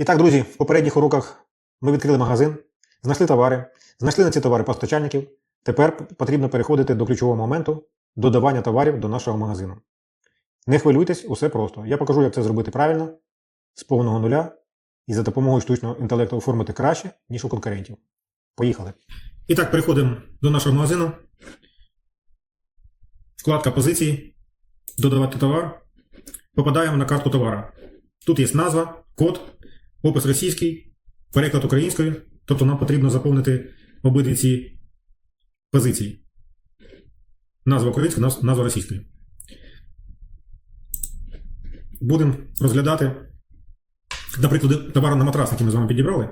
І так, друзі, в попередніх уроках ми відкрили магазин, знайшли товари, знайшли на ці товари постачальників. Тепер потрібно переходити до ключового моменту додавання товарів до нашого магазину. Не хвилюйтесь, усе просто. Я покажу, як це зробити правильно, з повного нуля, і за допомогою штучного інтелекту оформити краще, ніж у конкурентів. Поїхали. І так, переходимо до нашого магазину. Вкладка позиції. Додавати товар. Попадаємо на карту товара. Тут є назва, код, опис російський, переклад українською. Тобто нам потрібно заповнити обидві ці позиції. Назва українська, назва російською. Будемо розглядати, наприклад, товар на матрас, який ми з вами підібрали.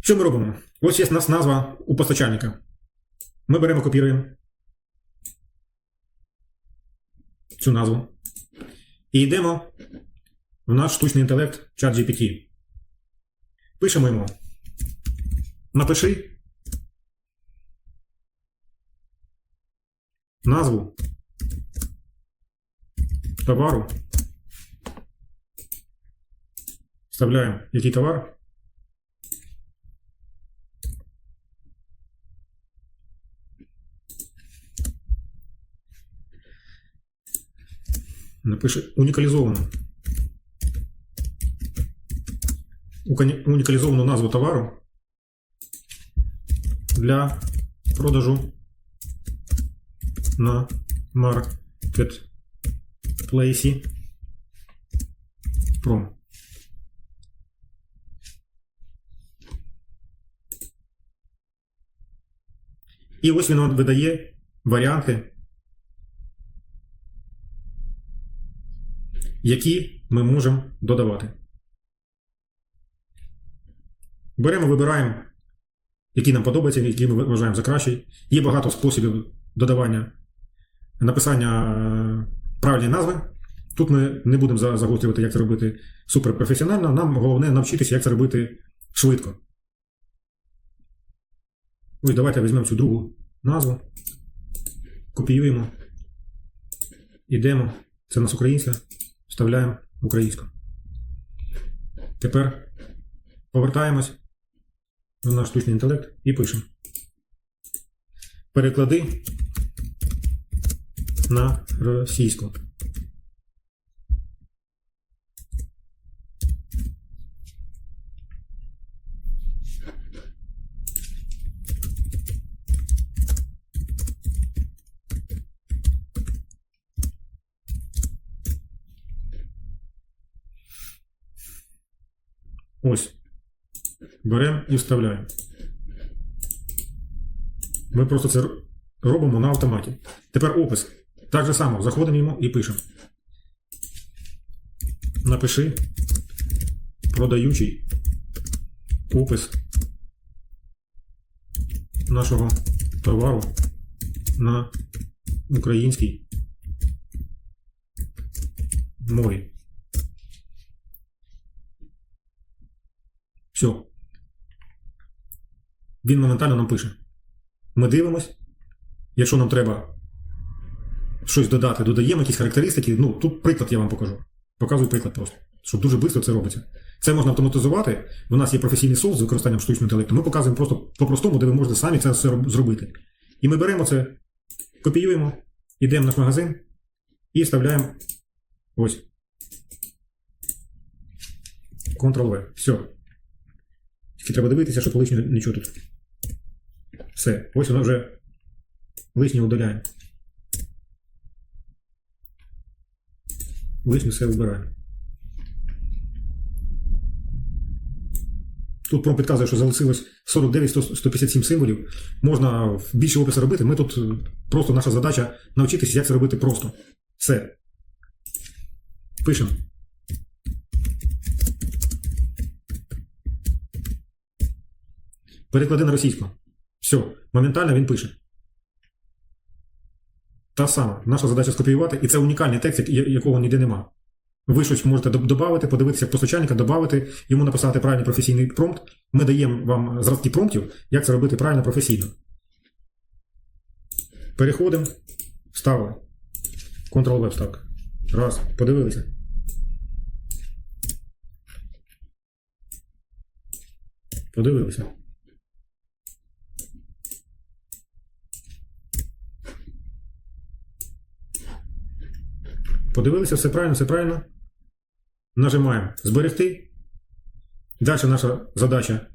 Що ми робимо? Ось є у нас назва у постачальника. Ми беремо, копіруємо цю назву. І йдемо в наш штучний інтелект ChatGPT. Пишемо йому. Напиши назву товару. Вставляємо який товар. Напиши унікалізовану. Унікалізовану назву товару для продажу на маркетплейсі Pro. І ось він видає варіанти, які ми можемо додавати. Беремо, вибираємо, який нам подобається, який ми вважаємо за кращий. Є багато способів додавання, написання е, правильної назви. Тут ми не будемо загострювати, як це робити суперпрофесіонально. Нам головне навчитися, як це робити швидко. Ось давайте візьмемо цю другу назву, копіюємо, ідемо. Це у нас українська, вставляємо українську. Тепер повертаємось в наш штучний інтелект і пишемо. Переклади на російську. Ось. Беремо і вставляємо. Ми просто це робимо на автоматі. Тепер опис. Так же само, заходимо йому і пишемо. Напиши продаючий опис нашого товару на українській мові. Все. Він моментально нам пише. Ми дивимось. Якщо нам треба щось додати, додаємо якісь характеристики. Ну, тут приклад я вам покажу. Показую приклад просто. Щоб дуже швидко це робиться. Це можна автоматизувати. У нас є професійний софт з використанням штучного інтелекту. Ми показуємо просто по-простому, де ви можете самі це все зробити. І ми беремо це, копіюємо, йдемо в наш магазин і вставляємо ось. Ctrl-V. Все. Тільки треба дивитися, щоб лишнього нічого тут. Все. Ось воно вже лишнє удаляємо. Лишнє все вибираємо. Тут пром підказує, що залишилось 49-157 символів. Можна більше опису робити. Ми тут е, просто наша задача навчитися, як це робити просто. Все. Пишемо. Переклади на російську. Все, моментально він пише. Та сама. Наша задача скопіювати, і це унікальний текст, якого ніде нема. Ви щось можете додати, подивитися постачальника, додати, йому написати правильний професійний промпт. Ми даємо вам зразки промптів, як це робити правильно професійно. Переходимо, вставили. Ctrl-V вставка. Раз, подивилися. Подивилися. Подивилися, все правильно, все правильно. Нажимаємо зберегти. Далі наша задача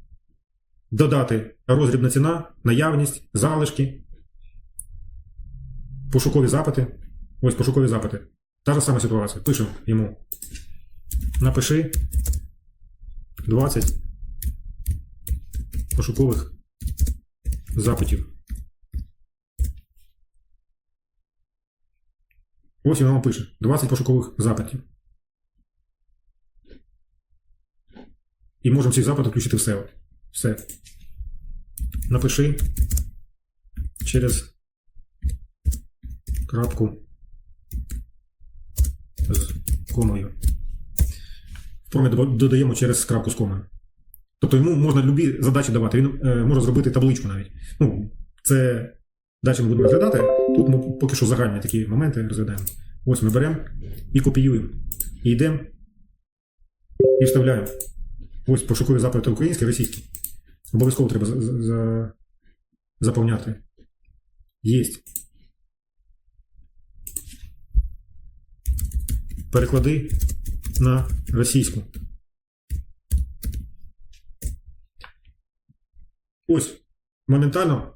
додати роздрібна ціна, наявність, залишки, пошукові запити. Ось пошукові запити. Та ж сама ситуація. Пишемо йому. Напиши 20 пошукових запитів. Ось він вам пише 20 пошукових запитів. І можемо ці запити включити в SEO. Все. Напиши через крапку з комою. Формі додаємо через крапку з комою. Тобто йому можна любі задачі давати. Він е, може зробити табличку навіть. Ну, це далі ми будемо розглядати. Тут ми поки що загальні такі моменти розглядаємо. Ось ми беремо і копіюємо. І йдемо і вставляємо. Ось пошукові запити українські, російські. Обов'язково треба за, за- заповняти. Єсть. Переклади на російську. Ось. Моментально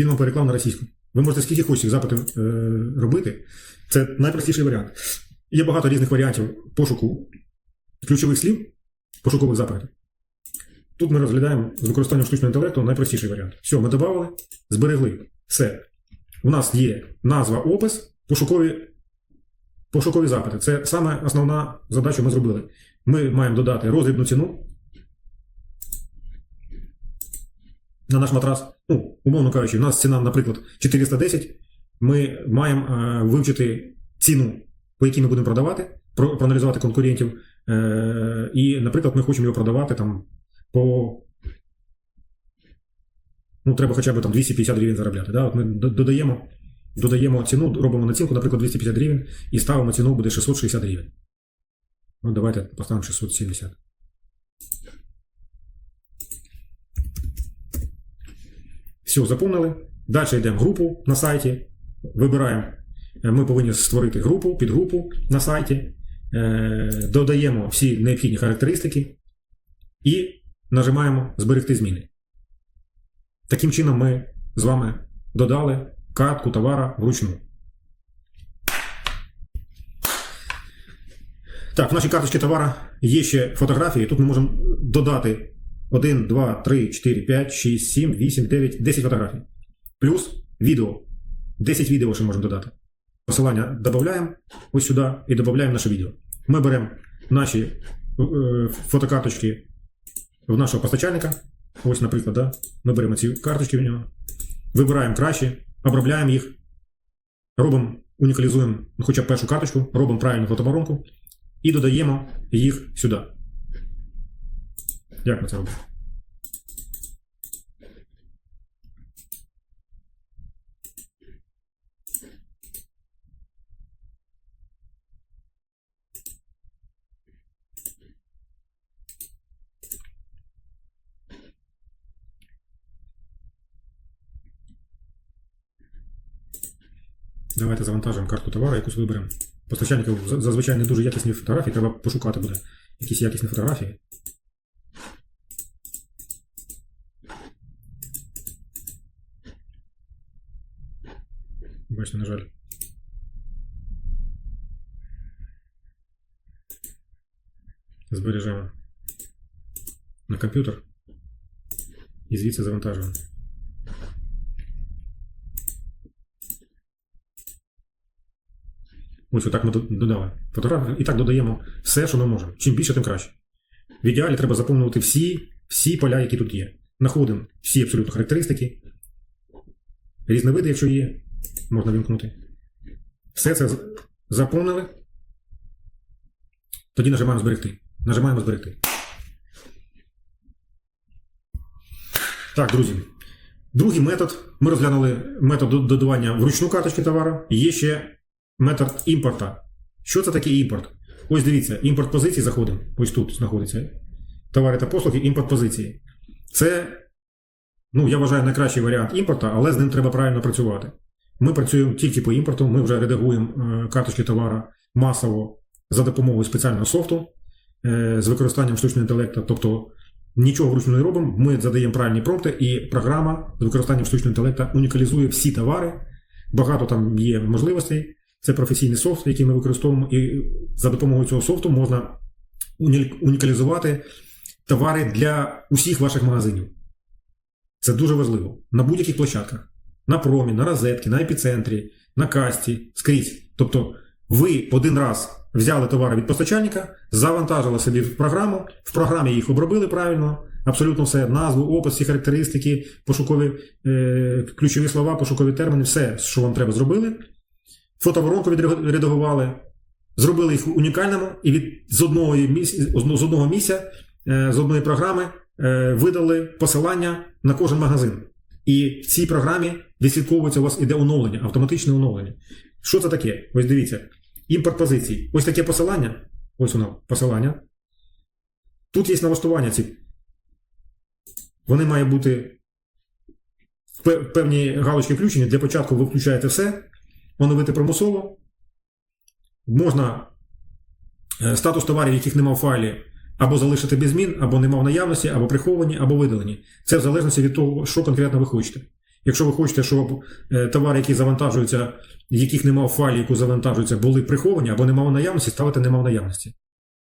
він вам переклав на російську. Ви можете скільки хочете запитів е, робити. Це найпростіший варіант. Є багато різних варіантів пошуку ключових слів, пошукових запитів. Тут ми розглядаємо з використанням штучного інтелекту найпростіший варіант. Все, ми додали, зберегли. Все. У нас є назва, опис, пошукові, пошукові запити. Це саме основна задача ми зробили. Ми маємо додати роздрібну ціну на наш матрас. Ну, умовно кажучи, у нас ціна, наприклад, 410. Ми маємо е, вивчити ціну, по якій ми будемо продавати, про- проаналізувати конкурентів. Е, і, наприклад, ми хочемо його продавати там по. Ну, треба хоча б там 250 гривень заробляти. Да? От ми додаємо, додаємо ціну, робимо націнку, наприклад, 250 гривень, і ставимо ціну буде 660 гривень. Ну, давайте поставимо 670. Все, заповнили. Далі йдемо в групу на сайті. Вибираємо. Е, Ми повинні створити групу, підгрупу на сайті. Е, Додаємо всі необхідні характеристики і нажимаємо Зберегти зміни. Таким чином ми з вами додали картку товара вручну. Так, в нашій карточці товара є ще фотографії. Тут ми можемо додати 1, 2, 3, 4, 5, 6, 7, 8, 9, 10 фотографій. Плюс відео. 10 відео ще можемо додати. Посилання додаємо ось сюди і додаємо наше відео. Ми беремо наші е, фотокарточки в нашого постачальника. Ось, наприклад, да? ми беремо ці карточки в нього, вибираємо кращі, обробляємо їх, робимо, унікалізуємо хоча б першу карточку, робимо правильну фотоборонку і додаємо їх сюди. Як ми це робимо? Давайте завантажимо карту товару, якусь виберемо. Постачальників зазвичай не дуже якісні фотографії, треба пошукати буде якісь якісні фотографії. Бачите, на. Збережемо на комп'ютер і звідси завантажуємо. Ось отак ми додали фотографію. І так додаємо все, що ми можемо. Чим більше, тим краще. В ідеалі треба заповнювати всі, всі поля, які тут є. Знаходимо всі абсолютно характеристики. Різновиди, якщо є, можна вімкнути. Все це заповнили. Тоді нажимаємо зберегти. Нажимаємо зберегти. Так, друзі. Другий метод. Ми розглянули метод додавання вручну карточки товару. Є ще метод імпорта. Що це таке імпорт? Ось дивіться, імпорт позицій заходимо. Ось тут знаходиться. товари та послуги, імпорт позиції. Це, ну, я вважаю, найкращий варіант імпорту, але з ним треба правильно працювати. Ми працюємо тільки по імпорту, ми вже редагуємо е, карточки товара масово за допомогою спеціального софту е, з використанням штучного інтелекту. Тобто нічого вручну не робимо, ми задаємо правильні промпти, і програма з використанням штучного інтелекту унікалізує всі товари. Багато там є можливостей. Це професійний софт, який ми використовуємо, і за допомогою цього софту можна унікалізувати товари для усіх ваших магазинів. Це дуже важливо. На будь-яких площадках. На промі, на розетки, на епіцентрі, на касті, скрізь. Тобто, ви один раз взяли товари від постачальника, завантажили собі в програму, в програмі їх обробили правильно, абсолютно все, назву, опис, всі характеристики, пошукові е, ключові слова, пошукові терміни, все, що вам треба, зробили. Фотоворонку відредагували, зробили їх унікальними і від, з, одного місця, з одного місця, е, з одної програми е, видали посилання на кожен магазин. І в цій програмі відслідковується у вас іде оновлення, автоматичне оновлення. Що це таке? Ось дивіться. Імпорт позицій. Ось таке посилання. Ось воно посилання. Тут є налаштування ці. Вони мають бути в пе- певні галочки включені. Для початку ви включаєте все, оновити примусово. Можна е, статус товарів, яких немає в файлі, або залишити без змін, або нема в наявності, або приховані, або видалені. Це в залежності від того, що конкретно ви хочете. Якщо ви хочете, щоб е, товари, які завантажуються, яких немає в файлі, яку завантажуються, були приховані або нема в наявності, ставите нема в наявності.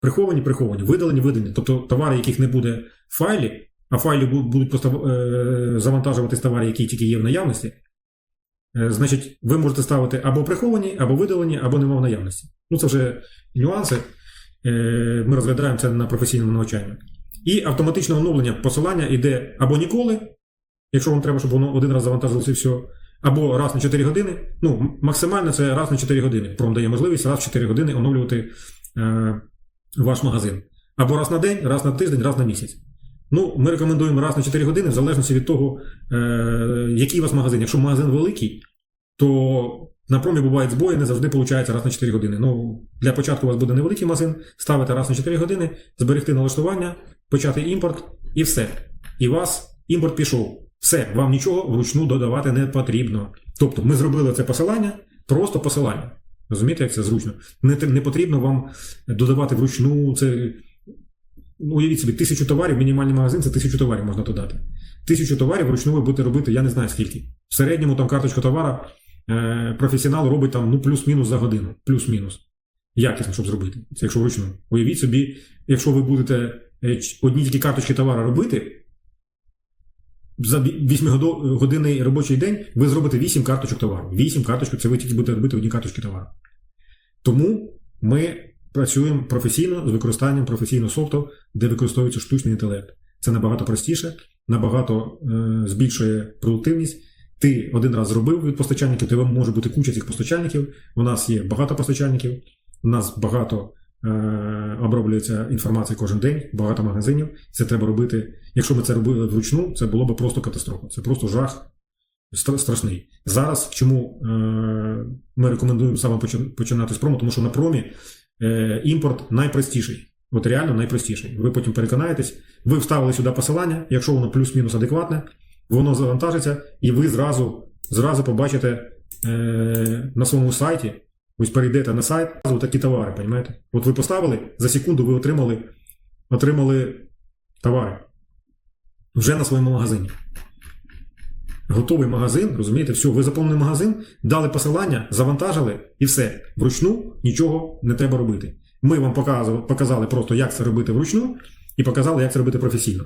Приховані, приховані, видалені, видалені. Тобто товари, яких не буде в файлі, а файлі бу- будуть просто е, завантажуватись товари, які тільки є в наявності. е, Значить, ви можете ставити або приховані, або видалені, або нема в наявності. Ну, це вже нюанси. Е, Ми розглядаємо це на професійному навчанні. І автоматичне оновлення посилання йде або ніколи, якщо вам треба, щоб воно один раз завантажилося і все, або раз на 4 години. Ну, максимально це раз на 4 години. Пром дає можливість раз в 4 години оновлювати е, ваш магазин. Або раз на день, раз на тиждень, раз на місяць. Ну, ми рекомендуємо раз на 4 години, в залежності від того, е, який у вас магазин. Якщо магазин великий, то на промі бувають збої, не завжди виходить раз на 4 години. Ну, для початку у вас буде невеликий магазин, ставите раз на 4 години, зберегти налаштування, почати імпорт і все. І вас імпорт пішов. Все, вам нічого вручну додавати не потрібно. Тобто ми зробили це посилання, просто посилання. Розумієте, як це зручно? Не, не потрібно вам додавати вручну. Це, ну, уявіть собі, тисячу товарів, мінімальний магазин це тисячу товарів можна додати. Тисячу товарів вручну ви будете робити, я не знаю скільки. В середньому там карточка товара професіонал робить там ну, плюс-мінус за годину. Плюс-мінус. Якісно, щоб зробити. Це якщо вручну. Уявіть собі, якщо ви будете е, одні тільки карточки товара робити, за 8 годинний робочий день ви зробите 8 карточок товару. 8 карточок це ви тільки будете робити одні карточки товару. Тому ми працюємо професійно з використанням професійного софту, де використовується штучний інтелект. Це набагато простіше, набагато е, збільшує продуктивність. Ти один раз зробив від постачальників, тебе може бути куча цих постачальників. У нас є багато постачальників, у нас багато е, оброблюється інформація кожен день, багато магазинів. Це треба робити. Якщо ми це робили вручну, це було б просто катастрофа. Це просто жах страшний. Зараз чому е, ми рекомендуємо саме починати з прому, тому що на промі е, імпорт найпростіший. От реально найпростіший. Ви потім переконаєтесь, ви вставили сюди посилання, якщо воно плюс-мінус адекватне, воно завантажиться, і ви зразу, зразу побачите е, на своєму сайті, ось перейдете на сайт, зразу такі товари, розумієте? От ви поставили, за секунду ви отримали, отримали товари вже на своєму магазині. Готовий магазин, розумієте, все, ви заповнили магазин, дали посилання, завантажили і все. Вручну нічого не треба робити. Ми вам показали, показали просто, як це робити вручну, і показали, як це робити професійно.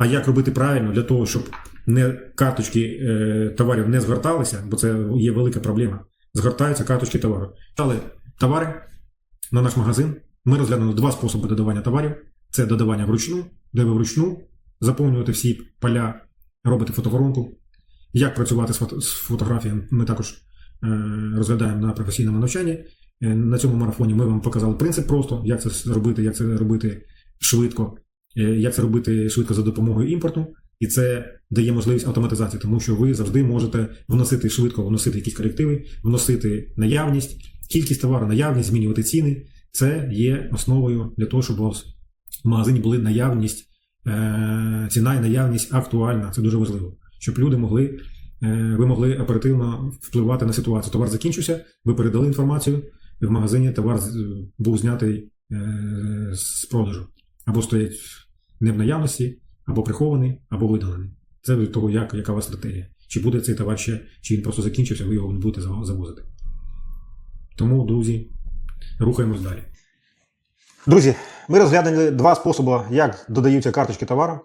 А як робити правильно для того, щоб не карточки е, товарів не згорталися, бо це є велика проблема. Згортаються карточки товару. Дали товари на наш магазин. Ми розглянули два способи додавання товарів: це додавання вручну, де ви вручну заповнюєте всі поля, робите фотоворонку. Як працювати з, фото, з фотографіями, ми також е, розглядаємо на професійному навчанні. Е, на цьому марафоні ми вам показали принцип просто, як це робити, як це робити швидко, як це робити швидко за допомогою імпорту. І це дає можливість автоматизації, тому що ви завжди можете вносити швидко, вносити якісь корективи, вносити наявність, кількість товару, наявність, змінювати ціни. Це є основою для того, щоб у вас в магазині були наявність е, ціна і наявність актуальна. Це дуже важливо. Щоб люди могли, е, ви могли оперативно впливати на ситуацію. Товар закінчився, ви передали інформацію, і в магазині товар був знятий е, з продажу. Або стоять не в наявності, або прихований, або видалений. Це від того, як, яка у вас стратегія. Чи буде цей товар ще, чи він просто закінчився, ви його не будете завозити. Тому, друзі, рухаємось далі. Друзі, ми розглянули два способи, як додаються карточки товару,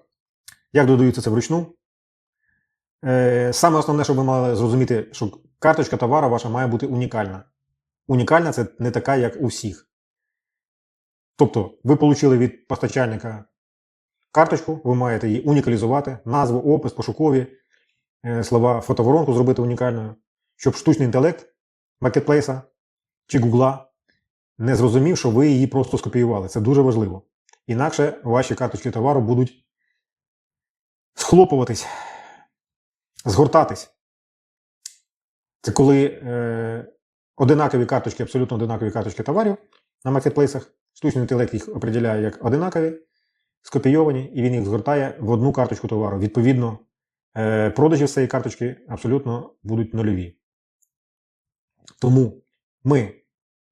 як додаються це вручну. Е, Саме основне, що ви мали зрозуміти, що карточка товару ваша має бути унікальна. Унікальна це не така, як у всіх. Тобто, ви отримали від постачальника карточку, ви маєте її унікалізувати, назву, опис, пошукові е, слова, фотоворонку зробити унікальною, щоб штучний інтелект маркетплейса чи Гугла не зрозумів, що ви її просто скопіювали. Це дуже важливо. Інакше ваші карточки товару будуть схлопуватись, згортатись. Це коли е, одинакові карточки, абсолютно одинакові карточки товарів на маркетплейсах, штучний інтелект їх определяє як одинакові, скопійовані, і він їх згортає в одну карточку товару. Відповідно, е, продажі з цієї карточки абсолютно будуть нульові. Тому ми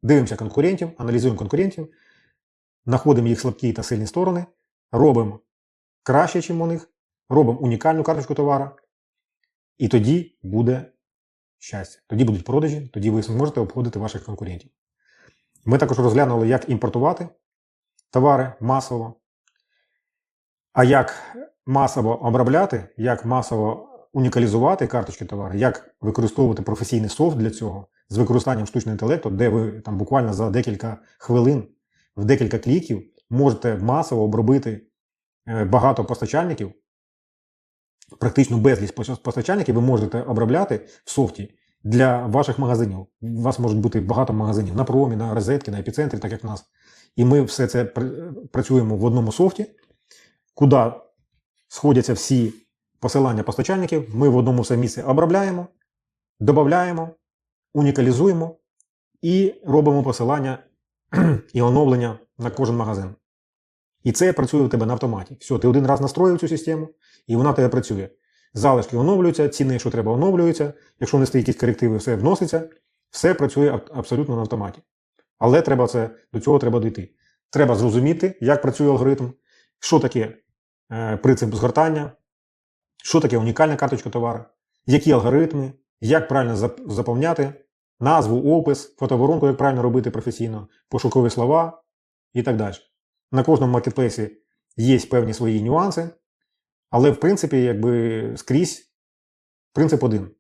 дивимося конкурентів, аналізуємо конкурентів, знаходимо їх слабкі та сильні сторони, робимо краще, ніж у них, робимо унікальну карточку товару, і тоді буде щастя. Тоді будуть продажі, тоді ви зможете обходити ваших конкурентів. Ми також розглянули, як імпортувати товари масово, а як масово обробляти, як масово унікалізувати карточки товару, як використовувати професійний софт для цього з використанням штучного інтелекту, де ви там буквально за декілька хвилин, в декілька кліків можете масово обробити е, багато постачальників, практично безліч постачальників ви можете обробляти в софті для ваших магазинів. У вас можуть бути багато магазинів на промі, на розетки, на епіцентрі, так як в нас. І ми все це працюємо в одному софті, куди сходяться всі посилання постачальників. Ми в одному все місце обробляємо, додаємо, унікалізуємо і робимо посилання і оновлення на кожен магазин. І це працює у тебе на автоматі. Все, ти один раз настроїв цю систему, і вона тебе працює. Залишки оновлюються, ціни, що треба, оновлюються. Якщо внести якісь корективи, все вноситься, все працює абсолютно на автоматі. Але треба це, до цього треба дійти. Треба зрозуміти, як працює алгоритм, що таке е, принцип згортання, що таке унікальна карточка товару, які алгоритми, як правильно заповняти, назву, опис, фотоворонку, як правильно робити професійно, пошукові слова і так далі. На кожному маркетплейсі є певні свої нюанси, але в принципі, якби скрізь принцип один.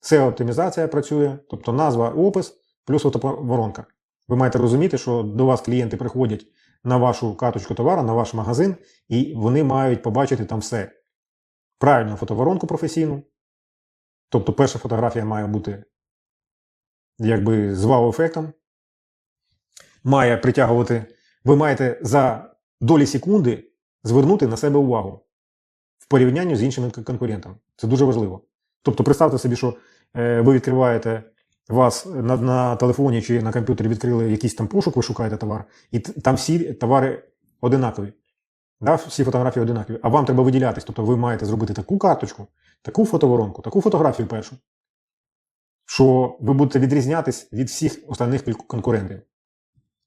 Це оптимізація працює, тобто назва, опис плюс фотоворонка. Ви маєте розуміти, що до вас клієнти приходять на вашу карточку товару, на ваш магазин, і вони мають побачити там все. Правильну фотоворонку професійну. Тобто перша фотографія має бути якби з вау-ефектом. Має притягувати. Ви маєте за долі секунди звернути на себе увагу в порівнянні з іншими конкурентами. Це дуже важливо. Тобто, представте собі, що е, ви відкриваєте вас на, на телефоні чи на комп'ютері відкрили якийсь там пошук, ви шукаєте товар, і там всі товари одинакові. Да, всі фотографії одинакові. А вам треба виділятись. Тобто ви маєте зробити таку карточку, таку фотоворонку, таку фотографію першу, що ви будете відрізнятись від всіх остальних конкурентів.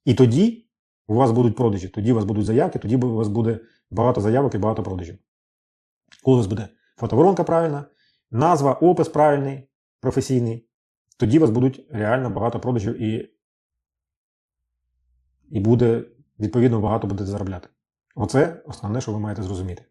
І тоді у вас будуть продажі, тоді у вас будуть заявки, тоді у вас буде багато заявок і багато продажів. Коли у вас буде фотоворонка правильна, назва, опис правильний, професійний, тоді у вас будуть реально багато продажів і, і буде, відповідно, багато будете заробляти. Оце основне, що ви маєте зрозуміти.